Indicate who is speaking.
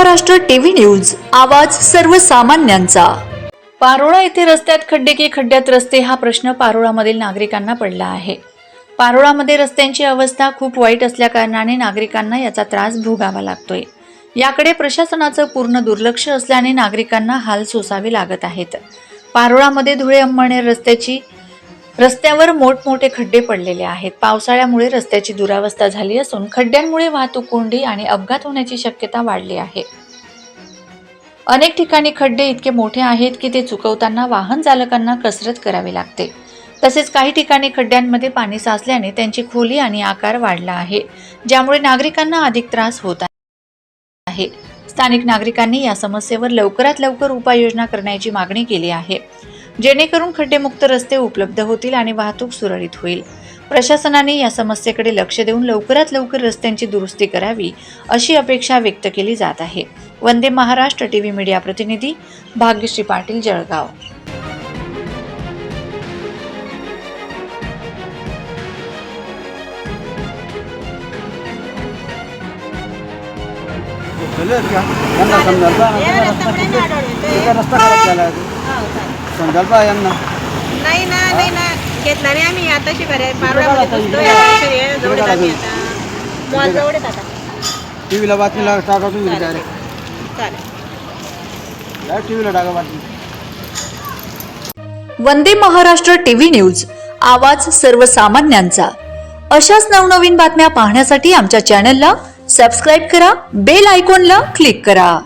Speaker 1: Maharashtra TV news आवाज सर्वसामान्यांचा.
Speaker 2: पारोळा येथे रस्त्यात खड्डे की खड्ड्यात रस्ते हा प्रश्न पारोळामधील नागरिकांना पडला आहे. पारोळामध्ये रस्त्यांची अवस्था खूप वाईट असल्याकारणाने नागरिकांना याचा त्रास भोगावा लागतोय. याकडे प्रशासनाचं पूर्ण दुर्लक्ष असल्याने नागरिकांना हाल सोसावे लागत आहेत. पारोळामध्ये धुळे अंमळनेर रस्त्याची रस्त्यावर मोठमोठे खड्डे पडलेले आहेत. पावसाळ्यामुळे रस्त्याची दुरावस्था झाली असून खड्ड्यांमुळे वाहतूक कोंडी आणि अपघात होण्याची शक्यता वाढली आहे. अनेक ठिकाणी खड्डे इतके मोठे आहेत की ते चुकवताना वाहन चालकांना कसरत करावी लागते. तसेच काही ठिकाणी खड्ड्यांमध्ये पाणी साचल्याने त्यांची खोली आणि आकार वाढला आहे ज्यामुळे नागरिकांना अधिक त्रास होत आहे. स्थानिक नागरिकांनी या समस्येवर लवकरात लवकर उपाययोजना करण्याची मागणी केली आहे. जेणेकरून खड्डेमुक्त रस्ते उपलब्ध होतील आणि वाहतूक सुरळीत होईल. प्रशासनाने या समस्येकडे लक्ष देऊन लवकरात लवकर रस्त्यांची दुरुस्ती करावी अशी अपेक्षा व्यक्त केली जात आहे. वंदे महाराष्ट्र टीव्ही मीडिया प्रतिनिधी भाग्यश्री पाटील जळगाव.
Speaker 3: चलेल खराब झाला आहे. यांना.
Speaker 4: नाही ना नाही ना. घेतला नाही आम्ही आता शिकाय पारोळ्यामध्ये बसतोय आता इकडे. जवळच आम्ही आता. मॉल जवळच आता.
Speaker 3: टी व्हीला बातमीला टाका तुम्ही डायरेक्ट
Speaker 4: चालेल.
Speaker 3: डायरेक्ट टी व्हीला टाका बातमी.
Speaker 1: वंदे महाराष्ट्र टीव्ही न्यूज आवाज सर्वसामान्यांचा. अशाच नवनवीन बातम्या पाहण्यासाठी आमच्या चॅनलला सबस्क्राईब करा बेल आयकॉनला क्लिक करा.